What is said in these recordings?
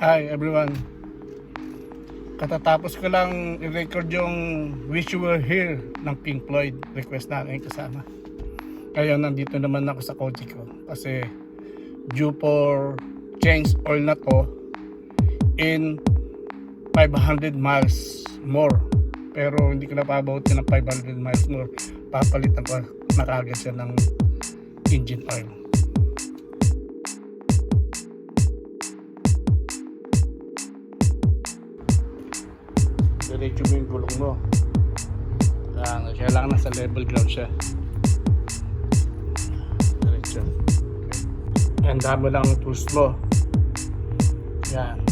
Hi everyone. Katatapos ko lang i-record yung Wish You Were Here ng Pink Floyd. Request namin kasama. Ngayon nandito naman ako sa kotse ko kasi due for change oil na to in 500 miles more. Pero hindi ko na pababutin ng 500 miles more. Papalitan ko na kagad siya ng engine oil. Diretso mo yung gulong mo. Yan, kailangan nasa level ground siya. Diretso. Okay. Yan, dami lang ang tools mo. Yan.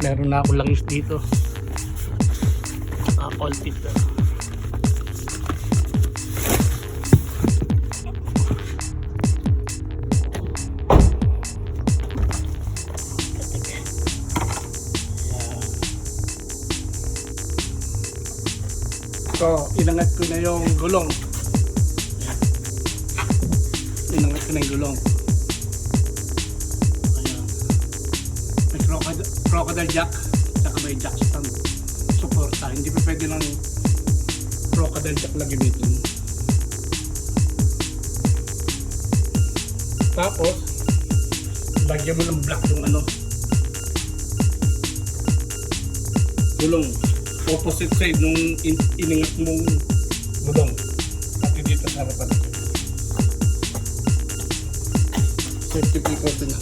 Meron na ako langis dito. Ah, all tip So, inangat ko na yung gulong. Inangat ko na yung gulong. Ayan. May crocodile, crocodile jack, saka may jack stand. Suporta. Hindi pa pwede ng crocodile jack lang gamitin. Tapos, lagyan mo ng black yung ano. Gulong opposite side nung in, iningat mong gulong. Pati dito sa harapan. Safety precaution na.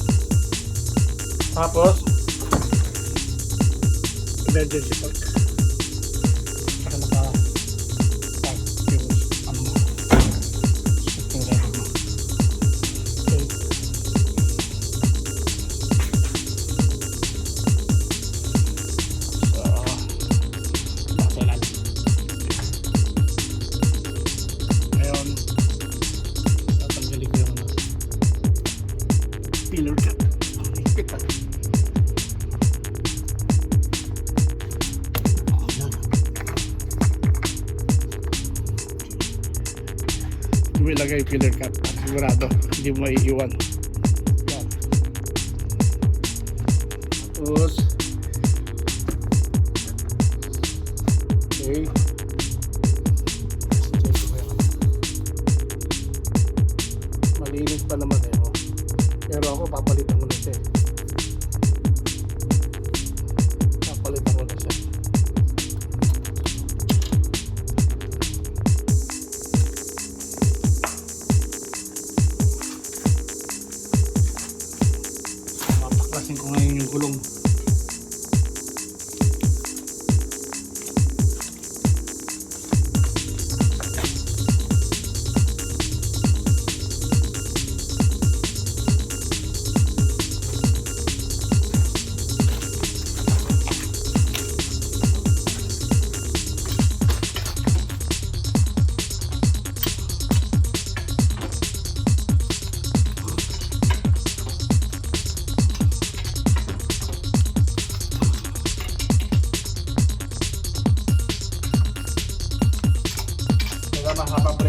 Tapos, emergency park. Ilagay yung pillar cap. Sigurado, hindi mo maiiwan. Yan. Tapos, Okay. Malinis pa naman eh. Oh. Pero ako papalitan ko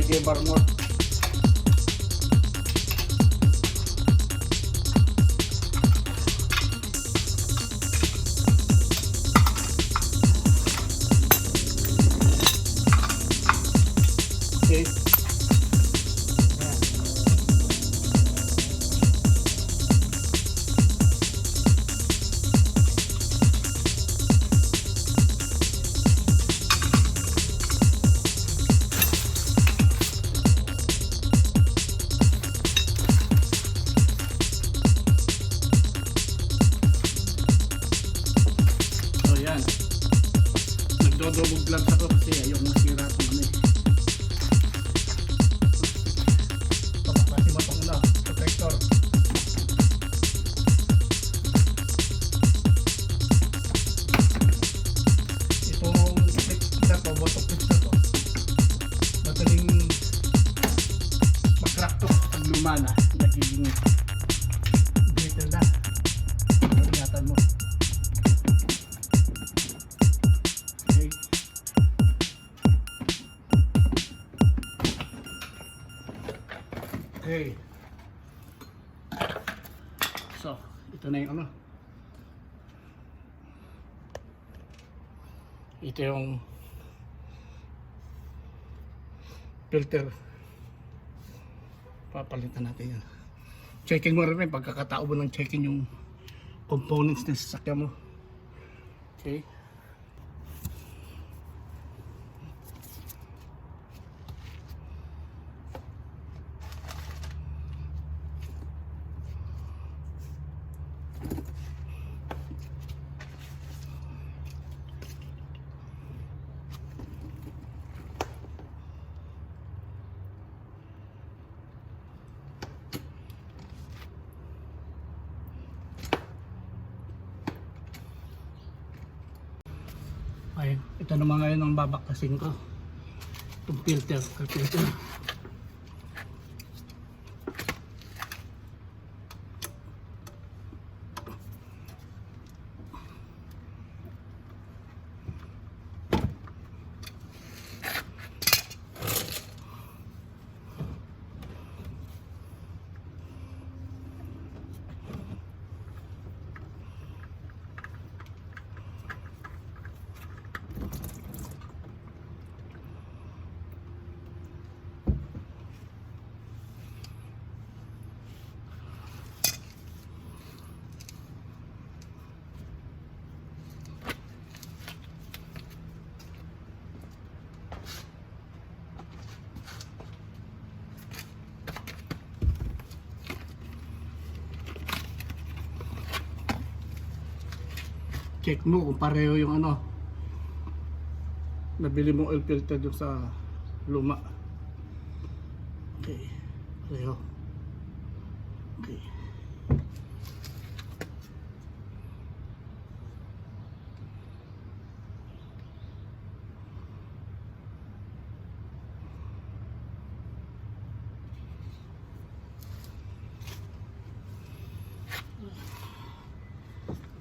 mahaba pa Ito yung filter. Papalitan natin yan. Checking mo rin pagkakatao ng checking yung components ng sasakyan mo. Okay. Ay, ito naman ngayon ang babakasin ko. Itong filter, filter. Check mo kung pareho yung ano. Nabili mo oil filter yung sa luma. Okay pareho. Okay.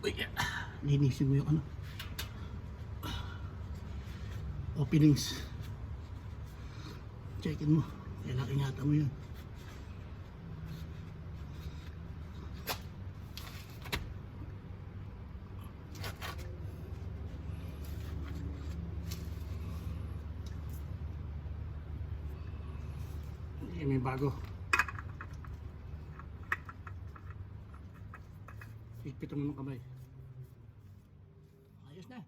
Uy, linisin mo yung ano. Openings. Checkin mo. Kailangan ingatan mo yun. Hindi may bago. Higpitan mo ng kamay. Ayos na.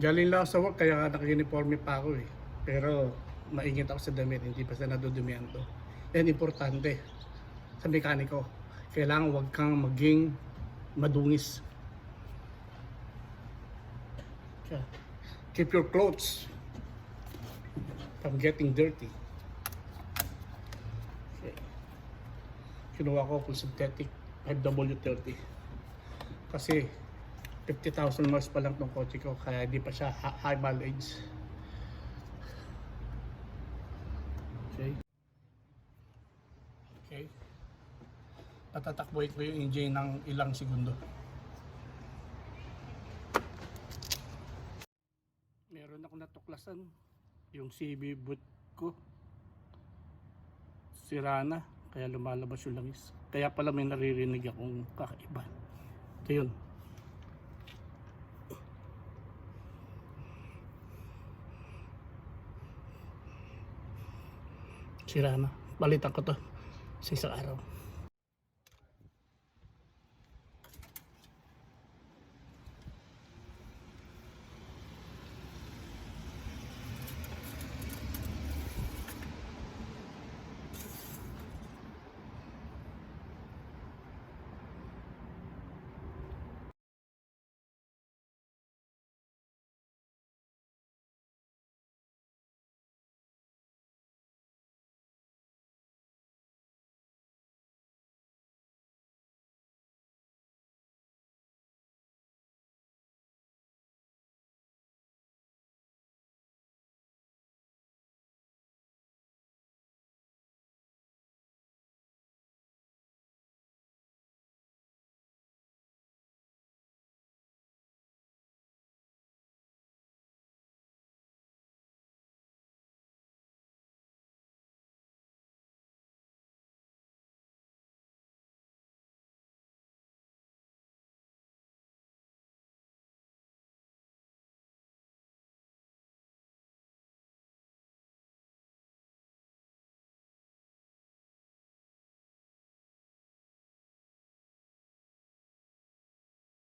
Galing lang sa work kaya naka-uniforme pa ako eh. Pero maingit ako sa damit, hindi pa sa nadudumihan to. Yan importante sa mekaniko. Kailangan wag kang maging madungis. Keep your clothes from getting dirty. Okay. Kinuha ko full synthetic 5W30. Kasi 50,000 miles pa lang tong kotse ko kaya hindi pa siya high mileage. Okay. Okay. Patatakbuhin ko yung engine ng ilang segundo. Meron ako natuklasan yung CB boot ko. Sira na kaya lumalabas yung langis. Kaya pala may naririnig akong kakaiba. Ito yun. Sira na. Balitan ko to sa isang araw.